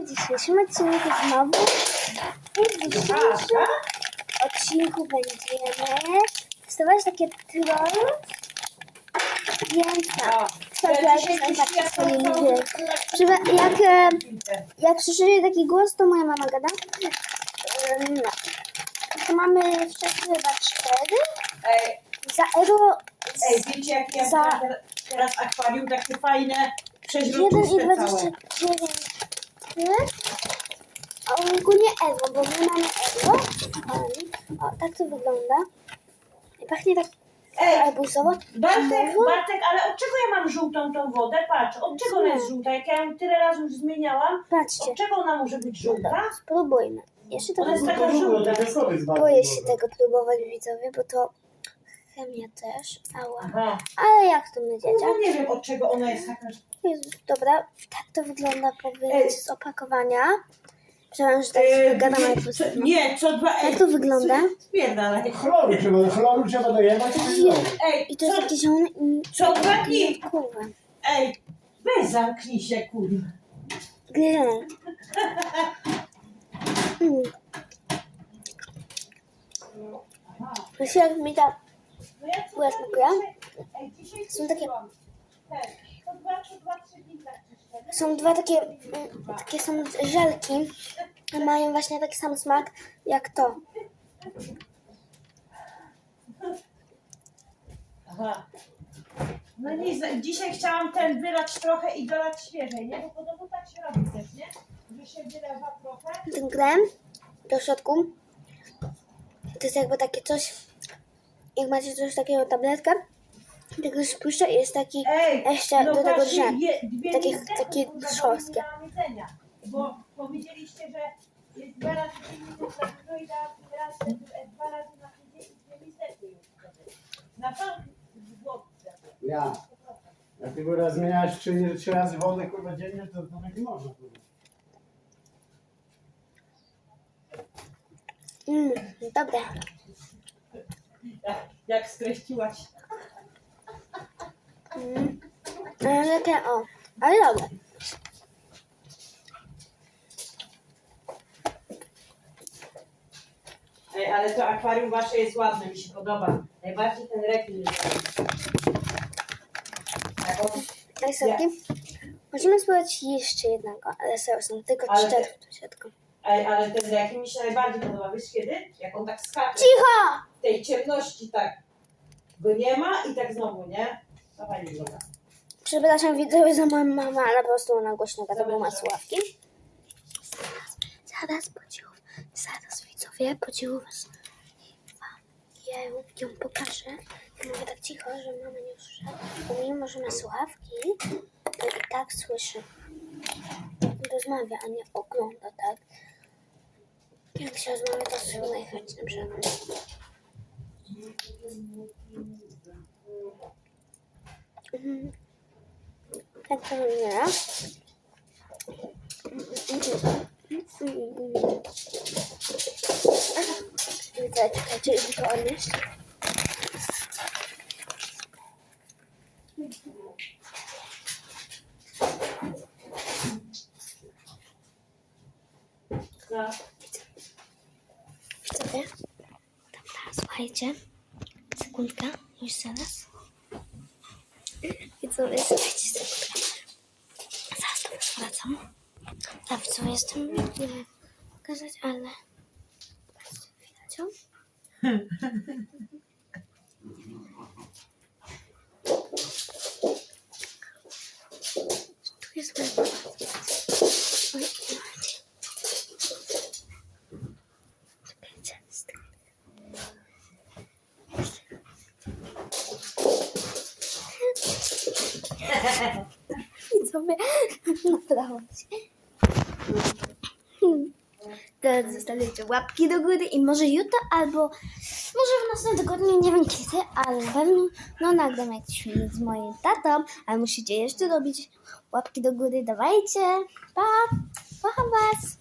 w dzisiejszym odcinku znowu i w dzisiejszym odcinku będziemy testować takie troll. Więc tak, jak, e, jak słyszycie taki głos, to moja mama gada. No. To mamy wcześniej chyba cztery. Za ego ej, wiecie jak ja Za- teraz akwarium takie fajne, 1 i przeźroczyste całe. 29 A ogólnie Ewo, bo my mamy Ewo. O, tak to wygląda. I pachnie tak Ej, arbuzowo. Bartek, Znowu? Bartek, ale od czego ja mam żółtą tą wodę? Patrz, od czego ona jest żółta? Jak ja ją tyle razy już zmieniałam, Patrzcie, od czego ona może być żółta? spróbujmy. Jeszcze Ona jest taka żółta. boję się tego próbować widzowie, bo to chemia też. Ała. Aha. Ale jak to my dzieciak? No nie wiem od czego ona jest taka. Jezus, dobra, tak to wygląda po wyjściu z opakowania. Przepraszam, że tak sobie gadam, ale po co, prostu... nie, co dwa. Jak to wygląda? Spierdalaj. Chloru trzeba, chloru trzeba dojebać. Ej, I to jest co, takie zielone i... co dwa dni? Kurwa. Ej, weź zamknij się, kurwa. Gry. Mm. Wiesz jak mi ta... Była dzisiaj Są takie- tak. Są dwa takie... mm, Takie są żelki. Mają właśnie taki sam smak jak to. Aha. No nic, dzisiaj chciałam ten wylać trochę i dolać świeżej, nie? Bo podobno tak się robi też, nie? Że się wylewa trochę. Ten krem do środku to jest jakby takie coś... Jak macie coś takiego tabletkę, tego spuszcza i jest taki Ej, jeszcze no do tego właśnie, drzew. je- dwie Takie- takie kurwa, bo jedzenia. Powiedzieliście, że jest dwa razy dziennie no i dałam raz, dwa razy na tydzień i dwie listeczki już wtedy. Na pan. Ja. Jak ty kurwa zmieniasz trzy, trzy razy wodę kurwa dziennie, to, to tak nie można kurwa. Mm, dobre. Jak, jak streściłaś. Mm. Ale lepiej, o, ale dobre. Ej, ale to akwarium wasze jest ładne, mi się podoba. Najbardziej ten rekin podoba. Jak on- Tak. Możemy spróbować jeszcze jednego, ale serio, są tylko Ale- cztery w środku. Ej, ale ten rekin mi się najbardziej podoba. Wiesz kiedy? Jak on tak skacze. Cicho! Tej ciemności tak go nie ma i tak znowu, nie? To fajnie wygląda. Przepraszam widzowie za moją mamę, ale po prostu ona głośno gada, bo ma słuchawki. Zaraz, zaraz podziów, zaraz widzowie podziów was. Ja ją, ją pokażę. Ja mówię tak cicho, że mama nie usłyszy. Bo mimo, że ma słuchawki, to i tak słyszy. Rozmawia, a nie ogląda, tak? Jak się rozmawia, to najchętniej na przykład. Mhm. Jak to wygląda? Czekajcie, czekajcie, idę to odnieść. No. Widzowie? Słuchajcie. Sekundka, już zaraz. Widzowie, słuchajcie, sekundkę. Zaraz do was wracam. Ja widzowie jestem, nie pokazać, ale... Widać ją? Tu jest moja Oj, słuchajcie. Czekajcie, z tym. Widzowie, naprawdę się. Teraz zostawicie łapki do góry i może jutro albo może w następnym tygodniu, nie wiem kiedy, ale na pewno no nagram jakiś film z moim tatą, ale musicie jeszcze robić łapki do góry, dawajcie, pa, kocham was.